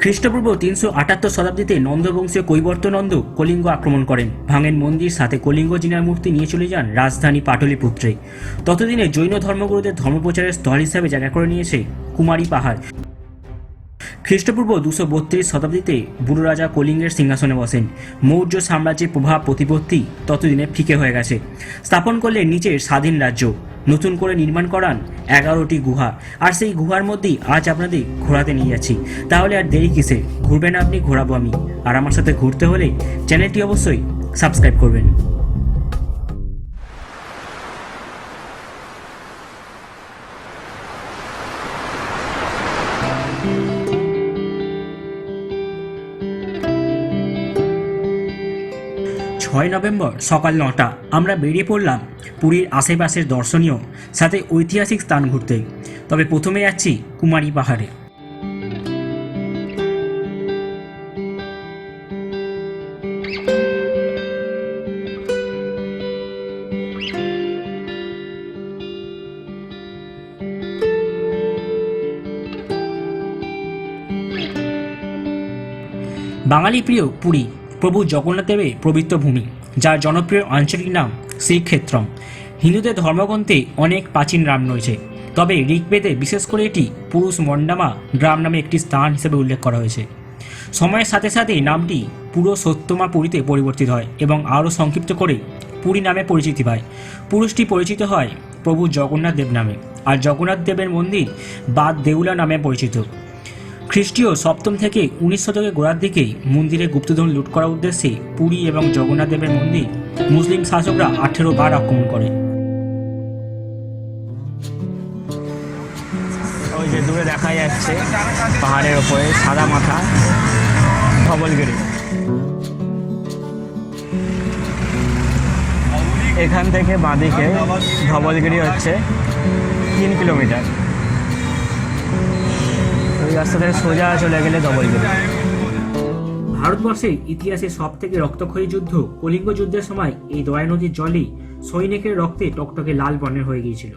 খ্রিস্টপূর্ব তিনশো আটাত্তর শতাব্দীতে নন্দবংশীয় কৈবর্তনন্দ কলিঙ্গ আক্রমণ করেন। ভাঙেন মন্দির, সাথে কলিঙ্গ জিনার মূর্তি নিয়ে চলে যান রাজধানী পাটলিপুত্রে। ততদিনে জৈন ধর্মগুরুদের ধর্মপ্রচারের স্থল হিসাবে জায়গা করে নিয়েছে কুমারী পাহাড়। খ্রিস্টপূর্ব দুশো বত্রিশ শতাব্দীতে বুড়ো রাজা কলিঙ্গের সিংহাসনে বসেন। মৌর্য সাম্রাজ্যের প্রভাব প্রতিপত্তি ততদিনে ফিকে হয়ে গেছে। স্থাপন করলেন নিচের স্বাধীন রাজ্য। নতুন করে নির্মাণ করান এগারোটি গুহা। আর সেই গুহার মধ্যেই আজ আপনাদের ঘোরাতে নিয়ে যাচ্ছি। তাহলে আর দেরি কিসে? ঘুরবেন আপনি, ঘোরাবো আমি। আর আমার সাথে ঘুরতে হলে চ্যানেলটি অবশ্যই সাবস্ক্রাইব করবেন। ছয় নভেম্বর সকাল নটা, আমরা বেরিয়ে পড়লাম পুরীর আশেপাশের দর্শনীয় সাথে ঐতিহাসিক স্থান ঘুরতে। তবে প্রথমে যাচ্ছি কুমারী পাহাড়ে। বাঙালি প্রিয় পুরী, প্রভু জগন্নাথ দেবের পবিত্র ভূমি। যার জনপ্রিয় আঞ্চলিক নাম শ্রীক্ষেত্রম। হিন্দুদের ধর্মগ্রন্থে অনেক প্রাচীন নাম রয়েছে। তবে ঋগ্বেদে বিশেষ করে এটি পুরুষ মন্ডামা গ্রাম নামে একটি স্থান হিসেবে উল্লেখ করা হয়েছে। সময়ের সাথে সাথে নামটি পুরো সত্যমা পুরীতে পরিবর্তিত হয় এবং আরও সংক্ষিপ্ত করে পুরী নামে পরিচিতি পায়। পুরুষটি পরিচিত হয় প্রভু জগন্নাথ দেব নামে। আর জগন্নাথ দেবের মন্দির বাদ দেউলা নামে পরিচিত। খ্রিস্টীয় সপ্তম থেকে উনিশ শতকের গোড়ার দিকে মন্দিরে গুপ্তধন লুট করার উদ্দেশ্যে পুরী এবং জগন্নাথ দেবের মন্দির মুসলিম শাসকরা আঠেরো বার আক্রমণ করে। যে দূরে দেখা যাচ্ছে পাহাড়ের ওপরে, সাদা মাথা, ধবলগিরি। এখান থেকে বাঁদিকে ধবলগিরি হচ্ছে তিন কিলোমিটার। ওই রাস্তা থেকে সোজা চলে গেলে ধবলগিরি ভারতবর্ষের ইতিহাসে সব থেকে রক্তক্ষয়ী যুদ্ধ কলিঙ্গ যুদ্ধের সময় এই দয়া নদীর জলই সৈনিকের রক্তে টকটকে লাল বর্ণের হয়ে গিয়েছিল।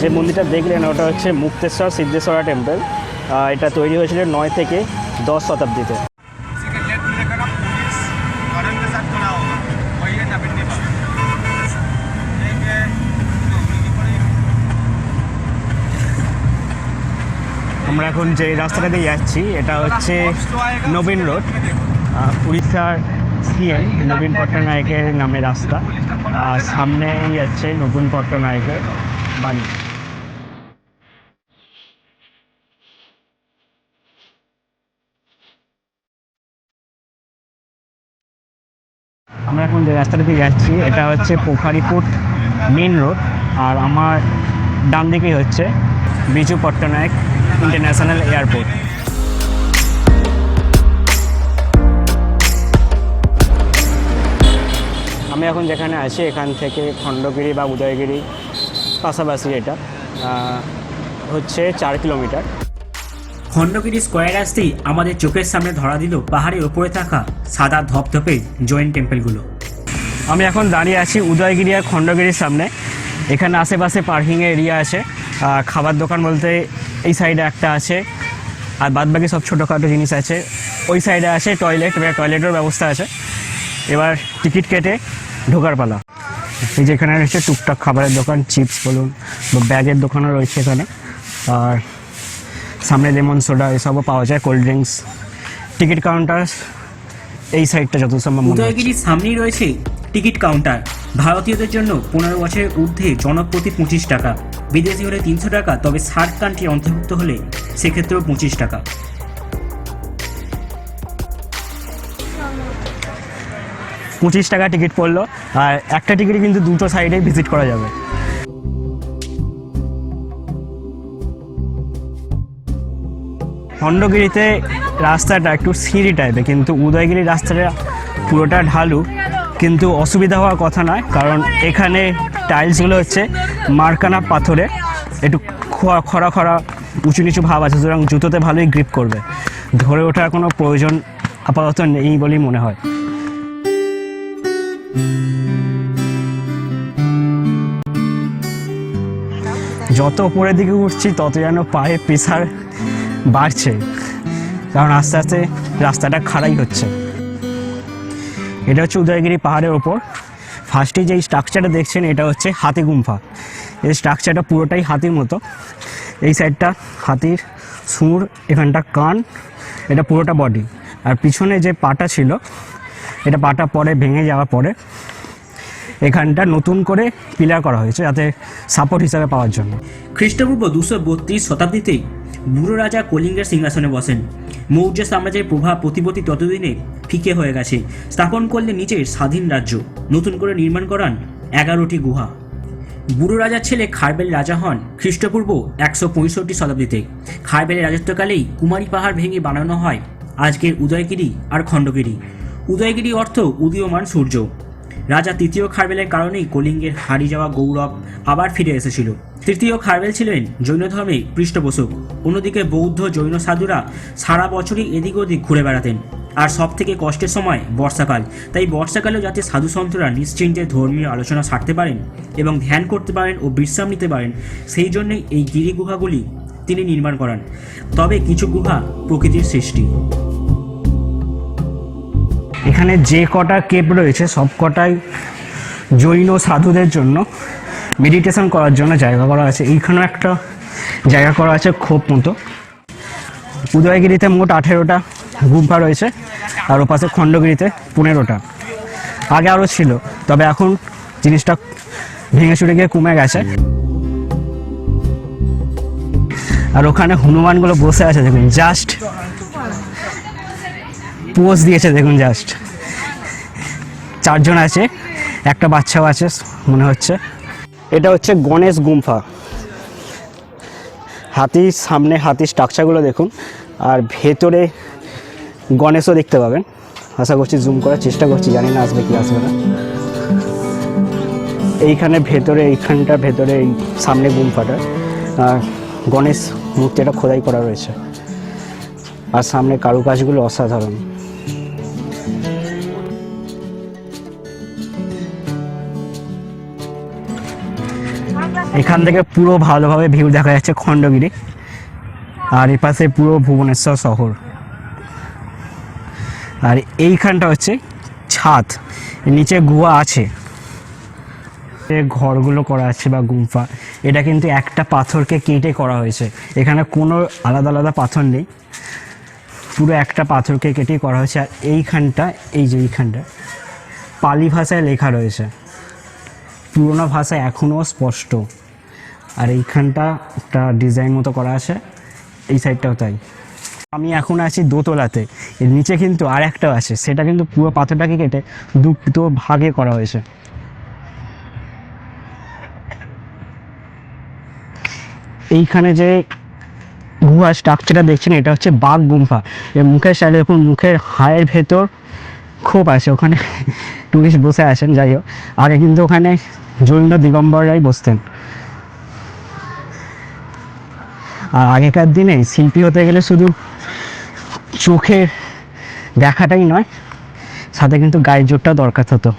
যে মন্দিরটা দেখলেন, ওটা হচ্ছে মুক্তেশ্বর সিদ্ধেশ্বরা টেম্পল এটা তৈরি হয়েছিল নয় থেকে দশ শতাব্দীতে। আমরা এখন যে রাস্তাটা দিয়ে যাচ্ছি, এটা হচ্ছে নবীন রোড। উড়িষ্যার সিএম, নবীন পট্টনায়কের নামে রাস্তা। আর সামনেই যাচ্ছে নবীন পট্টনায়কের বাড়ি। যে রাস্তাটা দিয়ে যাচ্ছি, এটা হচ্ছে পোখারিপুট মেন রোড আর আমার ডান দিকেই হচ্ছে বিজু পট্টনায়ক ইন্টারন্যাশনাল এয়ারপোর্ট আমি এখন যেখানে আছি, এখান থেকে খণ্ডগিরি বা উদয়গিরি পাশাপাশি এটা হচ্ছে চার কিলোমিটার। খণ্ডগিরি স্কোয়ার আসতেই আমাদের চোখের সামনে ধরা দিল পাহাড়ের ওপরে থাকা সাদা ধপধপে জৈন টেম্পলগুলো। আমি এখন দাঁড়িয়ে আছি উদয়গিরি আর খণ্ডগিরির সামনে। এখানে আশেপাশে পার্কিংয়ের এরিয়া আছে। খাবার দোকান বলতে এই সাইডে একটা আছে। আর বাদবাকি সব ছোটোখাটো জিনিস আছে। ওই সাইডে আছে টয়লেট টয়লেটের ব্যবস্থা আছে। এবার টিকিট কেটে ঢোকার পালা। এই যে এখানে রয়েছে টুকটাক খাবারের দোকান চিপস বলুন, বা ব্যাগের দোকানও রয়েছে এখানে। আর সামনে লেমন সোডা এসবও পাওয়া যায় কোল্ড ড্রিঙ্কস টিকিট কাউন্টার এই সাইডটা যত সম্ভব উদয়গিরির সামনেই রয়েছে? Ticket counter. ভারতীয়দের জন্য পনেরো বছরের ঊর্ধ্বে জনপ্রতি পঁচিশ টাকা। বিদেশি হলে তিনশো টাকা, তবে ষাট কান্ট্রি অন্তর্ভুক্ত হলে সেক্ষেত্রেও পঁচিশ টাকা। পঁচিশ টাকা টিকিট পড়ল, আর একটা টিকিটে কিন্তু দুটো সাইডে ভিজিট করা যাবে। খণ্ডগিরিতে রাস্তাটা একটু সিঁড়ি টাইপের কিন্তু উদয়গিরি রাস্তাটা পুরোটা ঢালু। কিন্তু অসুবিধা হওয়ার কথা নয়, কারণ এখানে টাইলসগুলো হচ্ছে মার্কানা পাথরে। একটু খরা খরা, উঁচু নিচু ভাব আছে, সুতরাং জুতোতে ভালোই গ্রিপ করবে। ধরে ওঠার কোনো প্রয়োজন আপাতত নেই বলেই মনে হয়। যত উপরের দিকে উঠছি, তত যেন পায়ে প্রেশার বাড়ছে, কারণ আস্তে আস্তে রাস্তাটা খাড়াই হচ্ছে। এটা হচ্ছে উদয়গিরি পাহাড়ের ওপর। ফার্স্টে যেই স্ট্রাকচারটা দেখছেন, এটা হচ্ছে হাতি গুম্ফা। এই স্ট্রাকচারটা পুরোটাই হাতির মতো। এই সাইডটা হাতির সুর, এখানটা কান, এটা পুরোটা বডি আর পিছনে যে পাটা ছিল, এটা পাটা পরে ভেঙে যাওয়ার পরে এখানটা নতুন করে পিলার করা হয়েছে, যাতে সাপোর্ট হিসাবে পাওয়ার জন্য। খ্রিস্টপূর্ব দুশো বত্রিশ শতাব্দীতেই বুড়ো রাজা কলিঙ্গের সিংহাসনে বসেন। মৌর্য সাম্রাজ্যের প্রভাব প্রতিপত্তি ততদিনে ফিকে হয়ে গেছে। স্থাপন করলে নিজের স্বাধীন রাজ্য। নতুন করে নির্মাণ করান এগারোটি গুহা। বুড়ো রাজার ছেলে খারবেল রাজা হন খ্রিস্টপূর্ব একশো পঁয়ষট্টি শতাব্দীতে। খারবেলের রাজত্বকালেই কুমারী পাহাড় ভেঙে বানানো হয় আজকের উদয়গিরি আর খণ্ডগিরি। উদয়গিরি অর্থ উদীয়মান সূর্য। রাজা তৃতীয় খারবেলের কারণেই কলিঙ্গের হারিয়ে যাওয়া গৌরব আবার ফিরে এসেছিল। তৃতীয় খারবেল ছিলেন জৈন ধর্মে পৃষ্ঠপোষক। অন্যদিকে বৌদ্ধ জৈন সাধুরা সারা বছরই এদিক ওদিক ঘুরে বেড়াতেন। আর সব থেকে কষ্টের সময় বর্ষাকাল। তাই বর্ষাকালেও যাতে সাধু সন্তরা নিশ্চিন্তে ধর্মীয় আলোচনা সারতে পারেন এবং ধ্যান করতে পারেন ও বিশ্রাম নিতে পারেন, সেই জন্যই এই গিরি গুহাগুলি তিনি নির্মাণ করান। তবে কিছু গুহা প্রকৃতির সৃষ্টি। এখানে যে কটা কেপ রয়েছে, সব কটাই জৈন সাধুদের জন্য। মেডিটেশন করার জন্য জায়গা করা আছে। এইখানেও একটা জায়গা করা আছে খোপ মতো। উদয়গিরিতে মোট আঠেরোটা গুম্ফা রয়েছে। আর ওপাশে খণ্ডগিরিতে পনেরোটা। আগে আরও ছিল, তবে এখন জিনিসটা ভেঙে চুরে গিয়ে কমে গেছে। আর ওখানে হনুমানগুলো বসে আছে, দেখুন জাস্ট পোজ দিয়েছে, দেখুন জাস্ট চারজন আছে, একটা বাচ্চাও আছে, মনে হচ্ছে। এটা হচ্ছে গণেশ গুম্ফা। হাতির সামনে হাতির স্ট্রাকচারগুলো দেখুন, আর ভেতরে গণেশও দেখতে পাবেন। আশা করছি জুম করার চেষ্টা করছি, জানি না আসবে কি আসবে না। এইখানে ভেতরে এইখানটা ভেতরে, এই সামনে গুম্ফাটা, আর গণেশ মূর্তিটা খোদাই করা রয়েছে। আর সামনে কারুকাজগুলো অসাধারণ। এখান থেকে পুরো ভালোভাবে ভিউ দেখা যাচ্ছে খণ্ডগিরি। আর এই পাশে পুরো ভুবনেশ্বর শহর। আর এইখানটা হচ্ছে ছাদ। নিচে গুহা আছে। ঘরগুলো করা আছে বা গুম্ফা। এটা কিন্তু একটা পাথরকে কেটে করা হয়েছে। এখানে কোনো আলাদা আলাদা পাথর নেই। পুরো একটা পাথরকে কেটে করা হয়েছে। আর এইখানটা, এই যে এইখানটা, পালি ভাষায় লেখা রয়েছে। পুরোনো ভাষা এখনও স্পষ্ট। আর এইখানটা একটা ডিজাইন মতো করা আছে, এই সাইডটাও তাই। আমি এখন আছি দোতলাতে, এর নিচে কিন্তু আর একটাও আছে, সেটা কিন্তু পুরো পাথরটাকে কেটে দুটো ভাগে করা হয়েছে। এইখানে যে গুহা স্ট্রাকচারটা দেখছেন, এটা হচ্ছে বাঘ গুম্ফা। এর মুখের সাইডে দেখুন, মুখের হায়ের ভেতর খোপ আছে, ওখানে টুরিস্ট বসে আছেন, যাই হোক। আগে কিন্তু ওখানে জৈন দিগম্বররাই বসতেন। আর আগেকার দিনে শিল্পী হতে গেলে শুধু চোখের দেখাটাই নয়, সাথে কিন্তু গায়ের জোরটাও দরকার হতো।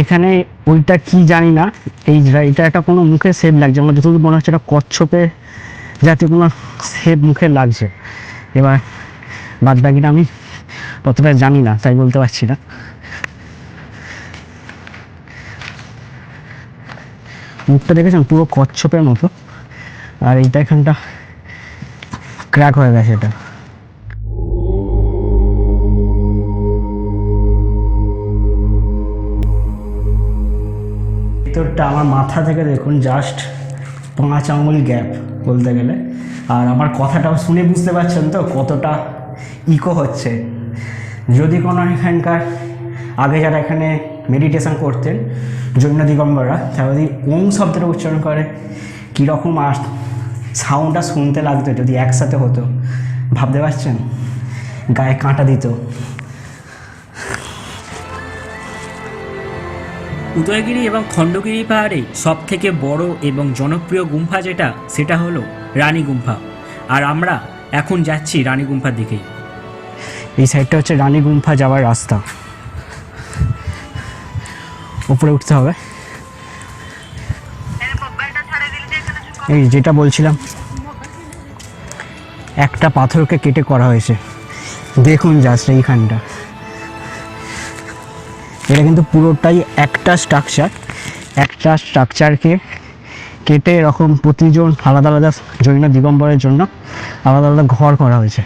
এখানে ওইটা কি জানি না, এই এটা একটা কোনো মুখে সেপ লাগছে, আমার যতদূর মনে হচ্ছে এটা কচ্ছপে জাতীয় কোনো সেপ মুখে লাগছে। এবার বাদ বাকিটা আমি ততটা জানি না, তাই বলতে পারছি না। মুখটা দেখেছেন? পুরো কচ্ছপের মতো। আর এইটা এখানটা ক্র্যাক হয়ে গেছে এটা। ভিতরটা আমার মাথা থেকে দেখুন জাস্ট পাঁচ আঙুল গ্যাপ বলতে গেলে। আর আমার কথাটাও শুনে বুঝতে পারছেন তো কতটা ইকো হচ্ছে। যদি কোনো এখানকার, আগে যারা এখানে মেডিটেশন করতেন, জৈন দিগম্বররা, তারা যদি ওম শব্দটা উচ্চারণ করে, কীরকম আর সাউন্ডটা শুনতে লাগতো, যদি একসাথে হতো, ভাবতে পারছেন? গায়ে কাঁটা দিত। উদয়গিরি এবং খণ্ডগিরি পাহাড়ে সব থেকে বড় এবং জনপ্রিয় গুম্ফা যেটা, সেটা হলো রানী গুম্ফা। আর আমরা এখন যাচ্ছি রানী গুম্ফার দিকে। এই সাইডটা হচ্ছে রানী গুম্ফা যাওয়ার রাস্তা। উপরে উঠতে হবে। এই যেটা বলছিলাম, একটা পাথরকে কেটে করা হয়েছে। দেখুন জাস্ট এইখানটা। এটা কিন্তু পুরোটাই একটা স্ট্রাকচার একটা স্ট্রাকচারকে কেটে এরকম প্রতিজন আলাদা আলাদা জৈন দিগম্বরের জন্য আলাদা আলাদা ঘর করা হয়েছে।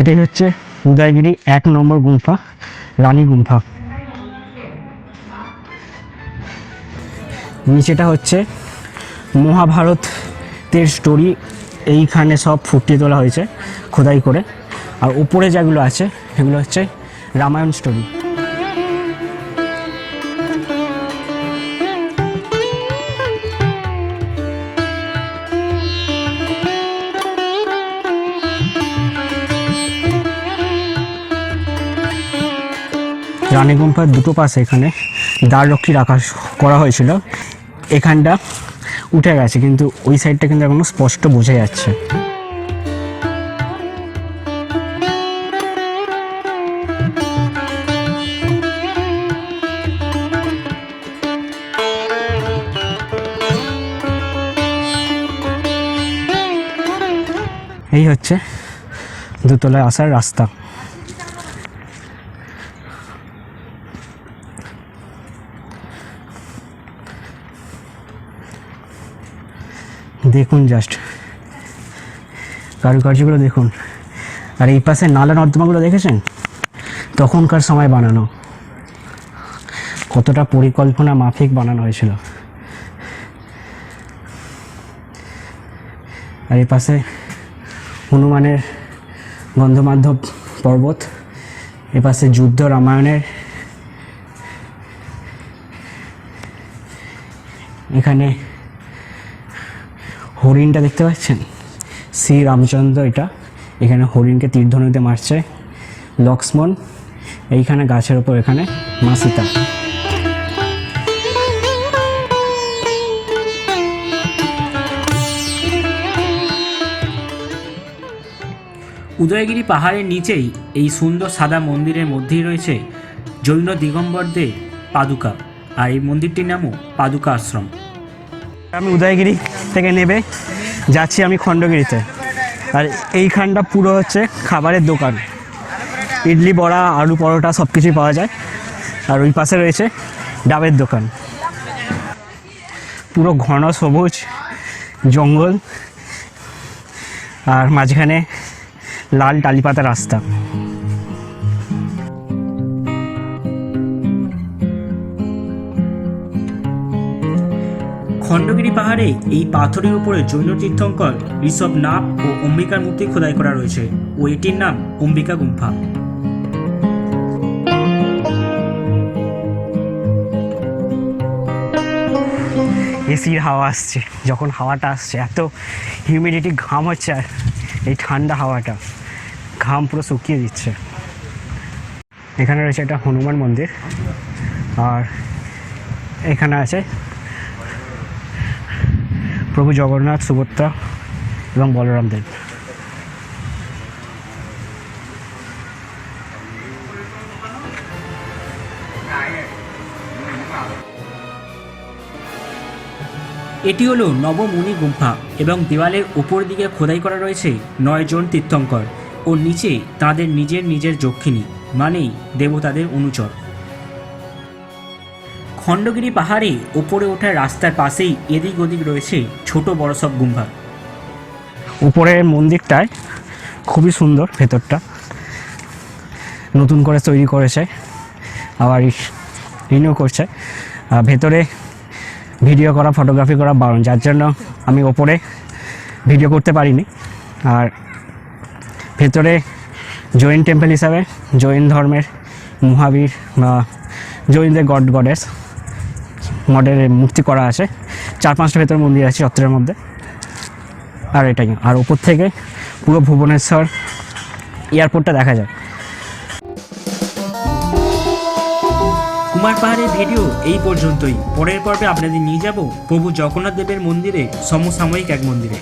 এটাই হচ্ছে উদয়গিরি এক নম্বর গুম্ফা, রানী গুম্ফা। নিচেটা হচ্ছে মহাভারতের স্টোরি এইখানে সব ফুটিয়ে তোলা হয়েছে খোদাই করে। আর উপরে যেগুলো আছে, সেগুলো হচ্ছে রামায়ণ স্টোরি রানী গুম্পার দুটো পাশে এখানে দ্বাররক্ষী রাখা করা হয়েছিল। এখানটা উঠে গেছে, কিন্তু ওই সাইডটা কিন্তু এখনও স্পষ্ট বোঝা যাচ্ছে। এই হচ্ছে দুতলায় আসার রাস্তা। দেখুন জাস্ট কারুকার্যগুলো দেখুন। আর এই পাশে নালা নর্দমাগুলো দেখেছেন? তখনকার সময় বানানো। কতটা পরিকল্পনা মাফিক বানানো হয়েছিল। আর এই পাশে হনুমানের গন্ধমাধব পর্বত এ পাশে যুদ্ধ রামায়ণের। এখানে হরিণটা দেখতে পাচ্ছেন? শ্রী রামচন্দ্র এটা। এখানে হরিণকে তীর্ধনুতে মারছে লক্ষ্মণ। এইখানে গাছের ওপর এখানে মাসিতা উদয়গিরি পাহাড়ের নিচেই এই সুন্দর সাদা মন্দিরের মধ্যেই রয়েছে জৈন দিগম্বরদের পাদুকা। আর এই মন্দিরটির নামও পাদুকা আশ্রম। আমি উদয়গিরি। থেকে নেবে। যাচ্ছি আমি খণ্ডগিরিতে। আর এইখানটা পুরো হচ্ছে খাবারের দোকান। ইডলি, বড়া, আলু পরোটা সব কিছুই পাওয়া যায়। আর ওই পাশে রয়েছে ডাবের দোকান। পুরো ঘন সবুজ জঙ্গল। আর মাঝখানে লাল টালিপাতা রাস্তা। খণ্ডগিরি পাহাড়ে এই পাথরের উপরে জৈন তীর্থঙ্কর ঋষভ নাভ ও অম্বিকার মূর্তি খোদাই করা রয়েছে ও এটির নাম অম্বিকা গুম্ফা। এসির হাওয়া আসছে, যখন হাওয়াটা আসছে, এত হিউমিডিটি ঘাম হচ্ছে আর এই ঠান্ডা হাওয়াটা, ঘাম পুরো শুকিয়ে দিচ্ছে। এখানে রয়েছে একটা হনুমান মন্দির, আর এখানে আছে প্রভু জগন্নাথ, সুভদ্রা এবং বলরাম দেব। এটি হলো নবমুনি গুম্ফা এবং দেওয়ালের উপর দিকে খোদাই করা রয়েছে নয়জন তীর্থঙ্কর ও নিচে তাদের নিজের নিজের যক্ষিণী, মানেই দেবতাদের অনুচর। খণ্ডগিরি পাহাড়ে ওপরে ওঠার রাস্তার পাশেই এদিক ওদিক রয়েছে ছোট বড় সব গুম্ফা। উপরের মন্দিরটায় খুবই সুন্দর ভেতরটা। নতুন করে তৈরি করেছে, আবার রিনিউ করছে। ভেতরে ভিডিও করা, ফটোগ্রাফি করা বারণ, যার জন্য আমি ওপরে ভিডিও করতে পারিনি। আর ভেতরে জৈন টেম্পল হিসাবে জৈন ধর্মের মহাবীর বা জৈনদের গড গডেস মডেলের মূর্তি করা আছে। চার পাঁচটা ভেতর মন্দির আছে চত্বরের মধ্যে। আর এটাই আর ওপর থেকে পুরো ভুবনেশ্বর এয়ারপোর্টটা দেখা যায়। কুমার পাহাড়ের ভিডিও এই পর্যন্তই। পরের পর্বে আপনাদের নিয়ে যাব প্রভু জগন্নাথ দেবের মন্দিরে সমসাময়িক এক মন্দিরে।